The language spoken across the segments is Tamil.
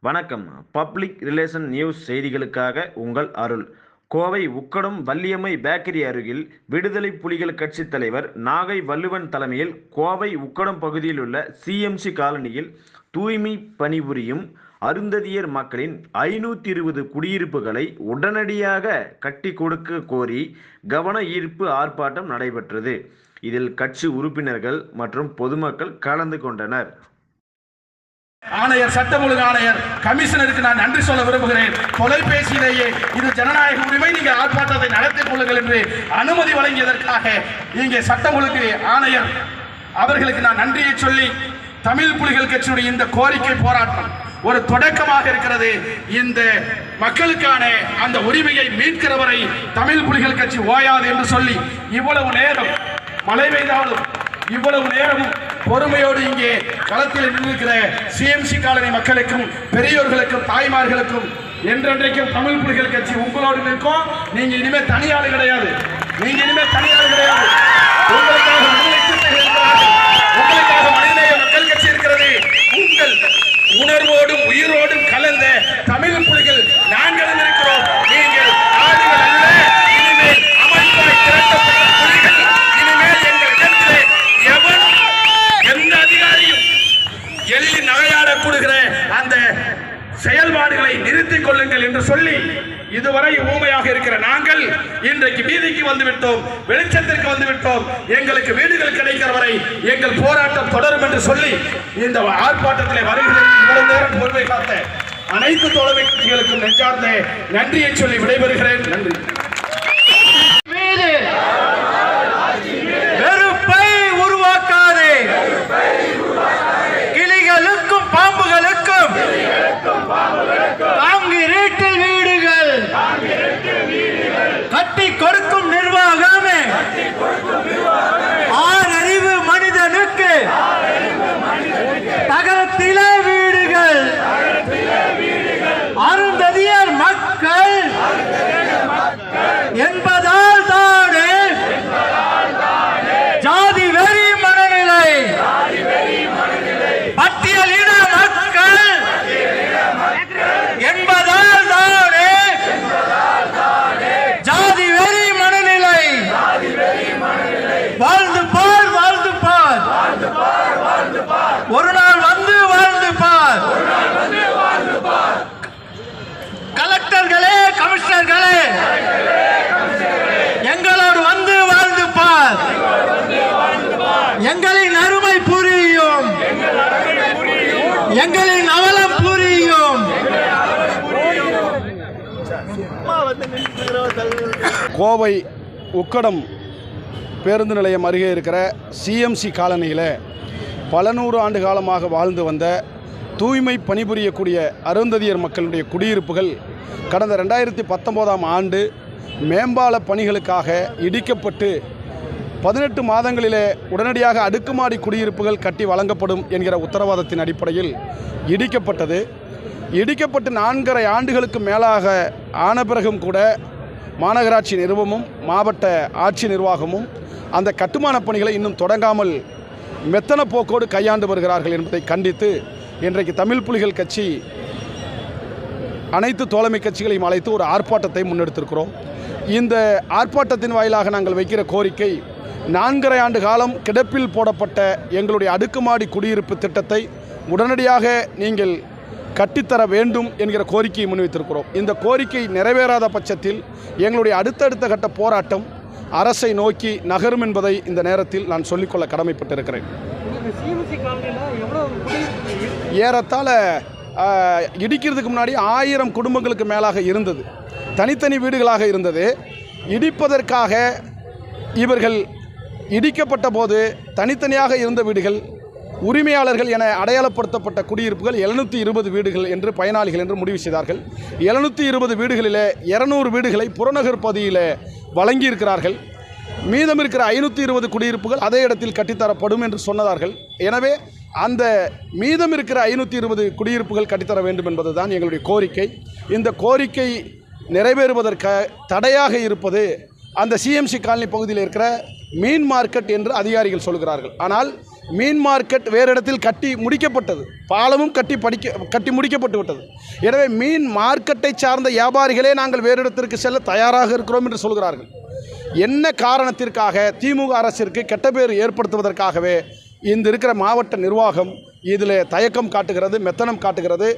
வணக்கம். பப்ளிக் ரிலேஷன் நியூஸ் செய்திகளுக்காக உங்கள் அருள். கோவை உக்கடம் வள்ளியம்மை பேக்கரி அருகில் விடுதலை புலிகள் கட்சித் தலைவர் நாகை வள்ளுவன் தலைமையில் கோவை உக்கடம் பகுதியில் உள்ள சிஎம்சி காலனியில் தூய்மை பணிபுரியும் அருந்ததியர் மக்களின் ஐநூற்றி இருபது குடியிருப்புகளை உடனடியாக கட்டி கொடுக்க கோரி கவன ஈர்ப்பு ஆர்ப்பாட்டம் நடைபெற்றது. இதில் கட்சி உறுப்பினர்கள் மற்றும் பொதுமக்கள் கலந்து கொண்டனர். ஆணையர் சட்டம் ஒழுங்கு ஆணையர் கமிஷனருக்கு நான் நன்றி சொல்ல விரும்புகிறேன். தொலைபேசியிலேயே இது ஜனநாயக உரிமை நீங்கள் ஆர்ப்பாட்டத்தை நடத்திக் கொள்ளுங்கள் என்று அனுமதி வழங்கியதற்காக இங்கே சட்டம் ஒழுங்கு ஆணையர் அவர்களுக்கு நான் நன்றியை சொல்லி தமிழ் புலிகள் கட்சியுடைய இந்த கோரிக்கை போராட்டம் ஒரு தொடக்கமாக இருக்கிறது. இந்த மக்களுக்கான அந்த உரிமையை மீட்கிற வரை தமிழ் புலிகள் கட்சி ஓயாது என்று சொல்லி இவ்வளவு நேரம் மழை பெய்தாலும் இவ்வளவு நேரமும் பொறுமையோடு இங்கே களத்தில் நின்றிருக்கிற சிஎம்சி காலனி மக்களுக்கும் பெரியோர்களுக்கும் தாய்மார்களுக்கும் என்றென்றைக்கும் தமிழ் புலிகள் கட்சி உங்களோடு நிற்கும். நீங்க இனிமே தனியாளு கிடையாது. நீங்க இனிமே தனியாளு கிடையாது. உங்களுக்காக விடுதலை சிறுத்தைகள் இருக்கிறார்கள். உங்களுக்காக மனிதநேய மக்கள் கட்சி இருக்கிறது உங்கள் உணர்வோடும் உயிரோடும் கலந்த தமிழ் புலிகள் நாங்களும் இருக்கிறோம் நீங்கள் ஆளுகள் அல்ல இனிமேல் அமைப்பாய் திரட்டப்பட்ட புலிகள் இனிமேல் எங்கள் இடத்திலே எவன் எந்த அதிகாரியும் எள்ளி நகையாடக்கூடுகிற அந்த செயல்பாடுகளை கொள்ளுங்கள் என்று சொல்லி இதுவரை ஊமையாக இருக்கிற நாங்கள் இன்றைக்கு வீதிக்கு வந்துவிட்டோம் வெளிச்சத்திற்கு வந்துவிட்டோம். எங்களுக்கு வீடுகள் கிடைக்கிற வரை எங்கள் போராட்டம் தொடரும் என்று சொல்லி இந்த ஆர்ப்பாட்டத்தில் வருகிறேன். இவ்வளவு நேரம் பொறுமை காத்த அனைத்து தோழமை கட்சிகளுக்கும் நெஞ்சார்ந்த நன்றியை சொல்லி விடைபெறுகிறேன். நன்றி. என்பதால் தானே ஜாதி வெறி மனநிலை பட்டியலிட மக்கள் என்பதால் தானே ஜாதி வெறி மனநிலை வாழ்ந்து பார் வாழ்ந்து பார். ஒரு நாள் வந்து வாழ்ந்து பார். கலெக்டர்களே கமிஷனர்களே எங்களோடு வந்து வாழ்ந்து பார் எங்களின் அருமை புரியும் எங்களின் அவலம் புரியும். கோவை உக்கடம் பேருந்து நிலையம் அருகே இருக்கிற சிஎம்சி காலனியில் பல நூறு ஆண்டு காலமாக வாழ்ந்து வந்த தூய்மை பணிபுரியக்கூடிய அருந்ததியர் மக்களுடைய குடியிருப்புகள் கடந்த ரெண்டாயிரத்தி பத்தொம்போதாம் ஆண்டு மேம்பால பணிகளுக்காக இடிக்கப்பட்டு பதினெட்டு மாதங்களிலே உடனடியாக அடுக்குமாடி குடியிருப்புகள் கட்டி வழங்கப்படும் என்கிற உத்தரவாதத்தின் அடிப்படையில் இடிக்கப்பட்டது. இடிக்கப்பட்டு நான்கரை ஆண்டுகளுக்கு மேலாக ஆன பிறகும் கூட மாநகராட்சி நிறுவமும் மாவட்ட ஆட்சி நிர்வாகமும் அந்த கட்டுமானப் பணிகளை இன்னும் தொடங்காமல் மெத்தன போக்கோடு கையாண்டு வருகிறார்கள் என்பதை கண்டித்து இன்றைக்கு தமிழ் புலிகள் கட்சி அனைத்து தோழமை கட்சிகளையும் அழைத்து ஒரு ஆர்ப்பாட்டத்தை முன்னெடுத்திருக்கிறோம். இந்த ஆர்ப்பாட்டத்தின் வாயிலாக நாங்கள் வைக்கிற கோரிக்கை நான்கரை ஆண்டு காலம் கிடப்பில் போடப்பட்ட எங்களுடைய அடுக்குமாடி குடியிருப்பு திட்டத்தை உடனடியாக நீங்கள் கட்டித்தர வேண்டும் என்கிற கோரிக்கையை முன்வைத்திருக்கிறோம். இந்த கோரிக்கை நிறைவேறாத பட்சத்தில் எங்களுடைய அடுத்தடுத்த கட்ட போராட்டம் அரசை நோக்கி நகரும் என்பதை இந்த நேரத்தில் நான் சொல்லிக்கொள்ள கடமைப்பட்டிருக்கிறேன். ஏறத்தாழ இடிக்கிறதுக்கு முன்னாடி ஆயிரம் குடும்பங்களுக்கு மேலாக இருந்தது. தனித்தனி வீடுகளாக இருந்தது. இடிப்பதற்காக இவர்கள் இடிக்கப்பட்ட போது தனித்தனியாக இருந்த வீடுகள் உரிமையாளர்கள் என அடையாளப்படுத்தப்பட்ட குடியிருப்புகள் எழுநூற்றி இருபது வீடுகள் என்று பயனாளிகள் என்று முடிவு செய்தார்கள். எழுநூற்றி இருபது வீடுகளில் இரநூறு வீடுகளை புறநகர் பகுதியில் வழங்கியிருக்கிறார்கள். மீதம் இருக்கிற ஐநூற்றி இருபது குடியிருப்புகள் அதே இடத்தில் கட்டித்தரப்படும் என்று சொன்னதார்கள். எனவே அந்த மீதம் இருக்கிற ஐநூற்றி இருபது குடியிருப்புகள் கட்டித்தர வேண்டும் என்பது தான் எங்களுடைய கோரிக்கை. இந்த கோரிக்கை நிறைவேறுவதற்கு தடையாக இருப்பது அந்த சிஎம்சி காலனி பகுதியில் இருக்கிற மீன் மார்க்கெட் என்று அதிகாரிகள் சொல்கிறார்கள். ஆனால் மீன் மார்க்கெட் வேறு இடத்தில் கட்டி முடிக்கப்பட்டது. பாலமும் கட்டி படிக்க கட்டி முடிக்கப்பட்டு விட்டது. எனவே மீன் மார்க்கெட்டை சார்ந்த வியாபாரிகளே நாங்கள் வேறு இடத்திற்கு செல்ல தயாராக இருக்கிறோம் என்று சொல்கிறார்கள். என்ன காரணத்திற்காக திமுக அரசிற்கு கெட்ட பேர் ஏற்படுத்துவதற்காகவே இந்த இருக்கிற மாவட்ட நிர்வாகம் இதில் தயக்கம் காட்டுகிறது மெத்தனம் காட்டுகிறது.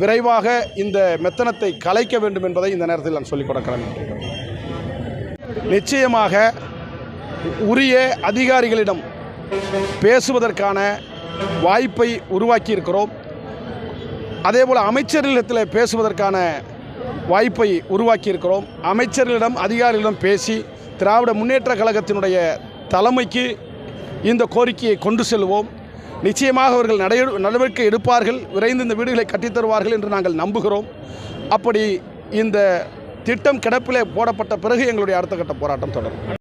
விரைவாக இந்த மெத்தனத்தை கலைக்க வேண்டும் என்பதை இந்த நேரத்தில் நான் சொல்லிக் கொடுக்கிறேன். நிச்சயமாக உரிய அதிகாரிகளிடம் பேசுவதற்கான வாய்ப்பை உருவாக்கியிருக்கிறோம் அதேபோல் அமைச்சர்களிடத்தில் பேசுவதற்கான வாய்ப்பை உருவாக்கியிருக்கிறோம் அமைச்சர்களிடம் அதிகாரிகளிடம் பேசி திராவிட முன்னேற்ற கழகத்தினுடைய தலைமைக்கு இந்த கோரிக்கையை கொண்டு செல்வோம். நிச்சயமாக அவர்கள் நடை நடவடிக்கை எடுப்பார்கள். விரைந்து இந்த வீடுகளை கட்டித்தருவார்கள் என்று நாங்கள் நம்புகிறோம். அப்படி இந்த திட்டம் கிடப்பிலே போடப்பட்ட பிறகு எங்களுடைய அடுத்த கட்ட போராட்டம் தொடரும்.